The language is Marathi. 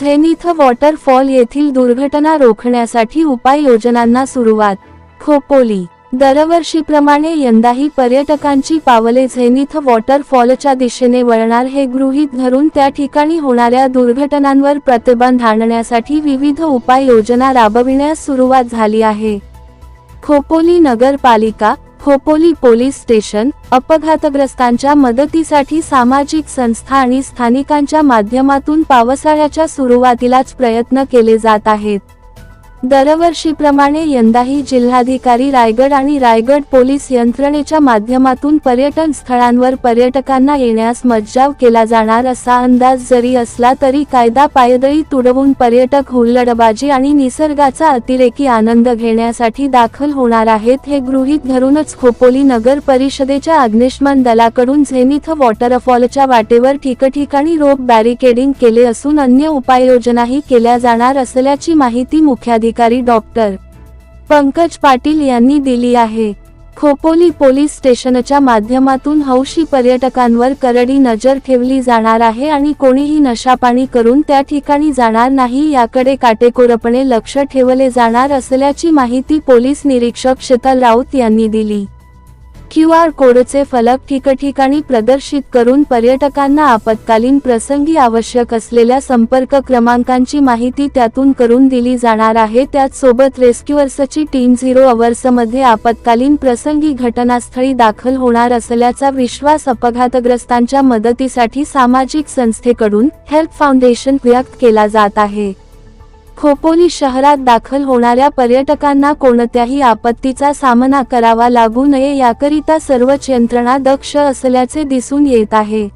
झेनिथ वॉटरफॉल येथील दुर्घटना रोखण्यासाठी उपाययोजनांना सुरुवात. खोपोली. दरवर्षीप्रमाणे यंदाही पर्यटकांची पावले झेनिथ वॉटरफॉलच्या दिशेने वळणार हे गृहीत धरून त्या ठिकाणी होणाऱ्या दुर्घटनांवर प्रतिबंध आणण्यासाठी विविध उपाययोजना राबविण्यास सुरुवात झाली आहे. खोपोली नगरपालिका खोपोली पोलीस स्टेशन अपघातग्रस्तांच्या मदतीसाठी सामाजिक संस्था आणि स्थानिकांच्या माध्यमातून पावसाळ्याच्या सुरुवातीलाच प्रयत्न केले जात आहेत. दरवर्षीप्रमाणे यंदाही जिल्हाधिकारी रायगड आणि रायगड पोलीस यंत्रणेच्या माध्यमातून पर्यटन स्थळांवर पर्यटकांना येण्यास मज्जाव केला जाणार असा अंदाज जरी असला तरी कायदा पायदळी तुडवून पर्यटक हुल्लडबाजी आणि निसर्गाचा अतिरेकी आनंद घेण्यासाठी दाखल होणार आहेत हे गृहीत धरूनच खोपोली नगर परिषदेच्या अग्निशमन दलाकडून झेनिथ वॉटरफॉलच्या वाटेवर ठिकठिकाणी रोप बॅरिकेडिंग केले असून अन्य उपाययोजनाही केल्या जाणार असल्याची माहिती मुख्याधिकारी डॉक्टर पंकज पाटील यांनी दिली आहे. खोपोली पोलीस स्टेशनच्या माध्यमातून हौशी पर्यटकांवर करडी नजर ठेवली जाणार आहे आणि कोणीही नशापाणी करून त्या ठिकाणी जाणार नाही याकडे काटेकोरपणे लक्ष ठेवले जाणार असल्याची माहिती पोलीस निरीक्षक शीतल राऊत यांनी दिली. क्यू आर कोडचे फलक ठिकठिकाणी प्रदर्शित करून पर्यटकांना आपत्कालीन प्रसंगी आवश्यक असलेल्या संपर्क क्रमांकांची माहिती त्यातून करून दिली जाणार आहे. त्याचसोबत रेस्क्युअर्सची टीम झिरो अवर्समध्ये आपत्कालीन प्रसंगी घटनास्थळी दाखल होणार असल्याचा विश्वास अपघातग्रस्तांच्या मदतीसाठी सामाजिक संस्थेकडून हेल्प फाउंडेशन व्यक्त केला जात आहे. खोपोली शहरात दाखल होणाऱ्या पर्यटकांना कोणत्याही आपत्तीचा सामना करावा लागू नये याकरिता सर्वच यंत्रणा दक्ष असल्याचे दिसून येत आहे.